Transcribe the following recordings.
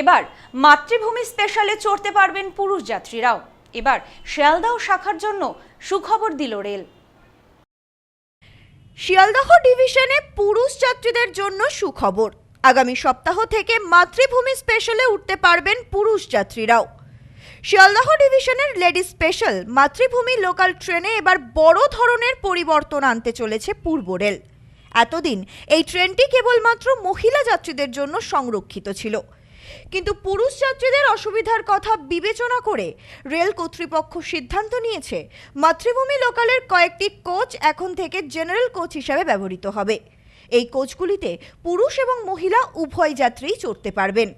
এবার মাতৃভূমি স্পেশালে চড়তে পারবেন পুরুষ যাত্রীরাও। এবার শিয়ালদাহ শাখার জন্য সুখবর দিল রেল। শিয়ালদহ ডিভিশনে পুরুষ যাত্রীদের জন্য সুখবর। আগামী সপ্তাহ থেকে মাতৃভূমি স্পেশালে উঠতে পারবেন পুরুষ যাত্রীরাও। শিয়ালদহ ডিভিশনের লেডি স্পেশাল মাতৃভূমি লোকাল ট্রেনে এবার বড় ধরনের পরিবর্তন আনতে চলেছে পূর্ব রেল। এতদিন এই ট্রেনটি কেবলমাত্র মহিলা যাত্রীদের জন্য সংরক্ষিত ছিল। কিন্তু পুরুষ যাত্রীদের অসুবিধার কথা বিবেচনা করে রেল কর্তৃপক্ষ সিদ্ধান্ত নিয়েছে, মাতৃভূমি লোকালের কয়েকটি কোচ এখন থেকে জেনারেল কোচ হিসাবে ব্যবহৃত হবে। এই কোচগুলিতে পুরুষ এবং মহিলা উভয় যাত্রীই চড়তে পারবেন।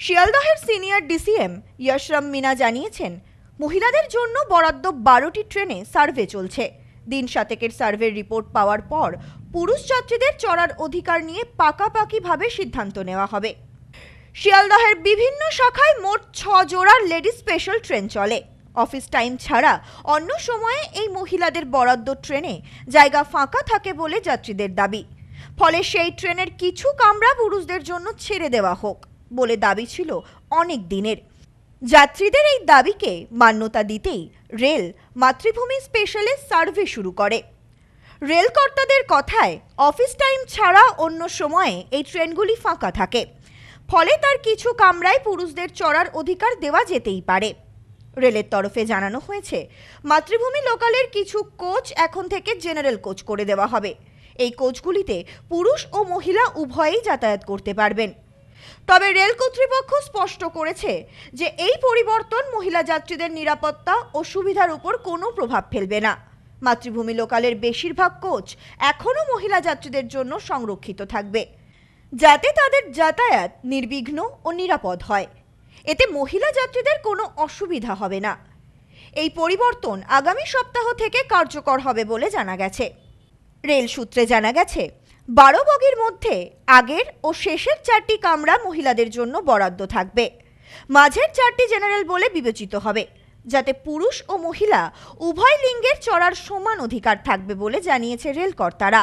শিয়ালদহের সিনিয়র ডিসিএম ইয়শরাম মিনা জানিয়েছেন, মহিলাদের জন্য বরাদ্দ বারোটি ট্রেনে সার্ভে চলছে। দিন সাতেকের সার্ভের রিপোর্ট পাওয়ার পর পুরুষ যাত্রীদের চড়ার অধিকার নিয়ে পাকাপাকিভাবে সিদ্ধান্ত নেওয়া হবে। শিয়ালদহের বিভিন্ন শাখায় মোট ছ জোড়ার লেডি স্পেশাল ট্রেন চলে। অফিস টাইম ছাড়া অন্য সময়ে এই মহিলাদের বরাদ্দ ট্রেনে জায়গা ফাঁকা থাকে বলে যাত্রীদের দাবি। ফলে সেই ট্রেনের কিছু কামরা পুরুষদের জন্য ছেড়ে দেওয়া হোক বলে দাবি ছিল অনেক দিনের। যাত্রীদের এই দাবিকে মান্যতা দিতেই রেল মাতৃভূমি স্পেশালে সার্ভে শুরু করে। রেলকর্তাদের কথায়, অফিস টাইম ছাড়া অন্য সময়ে এই ট্রেনগুলি ফাঁকা থাকে। ফলে তার কিছু কামরায় পুরুষদের চড়ার অধিকার দেওয়া যেতেই পারে। রেলের তরফে জানানো হয়েছে, মাতৃভূমি লোকালের কিছু কোচ এখন থেকে জেনারেল কোচ করে দেওয়া হবে। এই কোচগুলিতে পুরুষ ও মহিলা উভয়েই যাতায়াত করতে পারবেন। তবে রেল কর্তৃপক্ষ স্পষ্ট করেছে যে এই পরিবর্তন মহিলা যাত্রীদের নিরাপত্তা ও সুবিধার উপর কোনো প্রভাব ফেলবে না। মাতৃভূমি লোকালের বেশিরভাগ কোচ এখনও মহিলা যাত্রীদের জন্য সংরক্ষিত থাকবে। যাতে তাদের যাতায়াত নির্বিঘ্ন ও নিরাপদ হয়। এতে মহিলা যাত্রীদের কোনো অসুবিধা হবে না। এই পরিবর্তন আগামী সপ্তাহ থেকে কার্যকর হবে বলে জানা গেছে। রেল সূত্রে জানা গেছে, বারো বগির মধ্যে আগের ও শেষের চারটি কামরা মহিলাদের জন্য বরাদ্দ থাকবে। মাঝের চারটি জেনারেল বলে বিবেচিত হবে, যাতে পুরুষ ও মহিলা উভয় লিঙ্গের চড়ার সমান অধিকার থাকবে বলে জানিয়েছে রেল কর্তারা